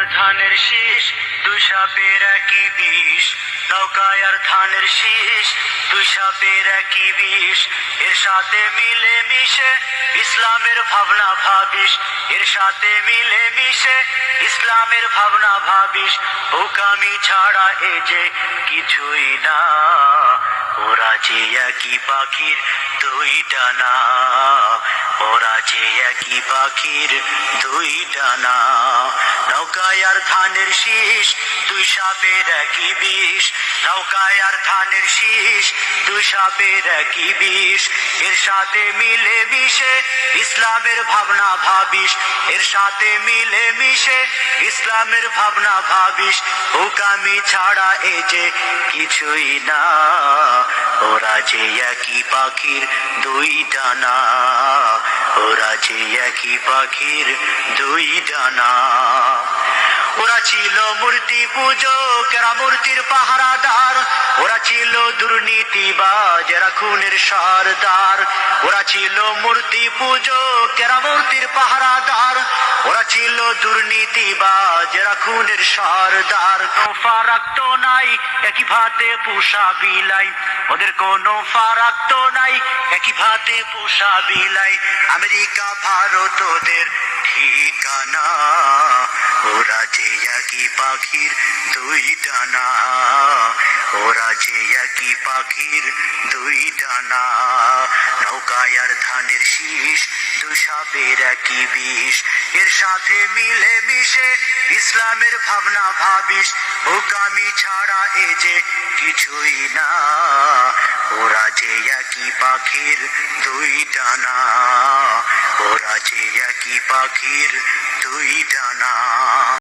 আর ধানের শীষ, দুই সাপের একই বিষ। নৌকায় আর ধানের শীষ, দুই সাপের একই বিষ। এর সাথে মিলে মিশে ইসলামের ভাবনা ভাবিস। এর সাথে মিলে মিশে ইসলামের ভাবনা ভাবিস। বোকামি ছাড়া এ যে কিছুই না। ওরা যে একই পাখির দুই ডানা। ওরা যে একই পাখির দুই ডানা। নৌকায় আর ধানের শীষ, দুই সাপের একই বিষ। নৌকায় আর ধানের শীষ, দুই সাপের একই বিষ। এর সাথে মিলে মিশে ইসলামের ভাবনা ভাবিস। এর সাথে মিলে মিশে ইসলামের ভাবনা ভাবিস। বোকামি ছাড়া এ যে কিছুই না। ওরা যে একই পাখির দুই ডানা। ওরা যে একই পাখির দুই ডানা। ছিল মূর্তি পুজো, কেরা মূর্তির পাহারাদার? ওরা ছিল দুর্নীতিবাজ, এরা খুনের সরদার। ওরা ছিল মূর্তি পুজো, কেরা মূর্তির পাহারাদার? ওরা ছিল দুর্নীতিবাজ, এরা খুনের সরদার। ফারাক তো নাই, একই ভাতে পোষা বিলাই। ওদের কোনো ফারাক তো নাই, একই ভাতে পোষা বিলাই। আমেরিকা, ভারত, ওদের ঠিকানা? ওরা যে একই পাখির দুই ডানা। ওরা যে একই পাখির দুই ডানা। নৌকায় আর ধানের শীষ দু সাপের একই বিষ। এর সাথে মিলে মিশে ইসলামের ভাবনা ভাবিস। বোকামি ছাড়া এ যে কিছুই না। ওরা যে একই পাখির দুই ডানা। ওরা যে একই পাখির দুই ডানা।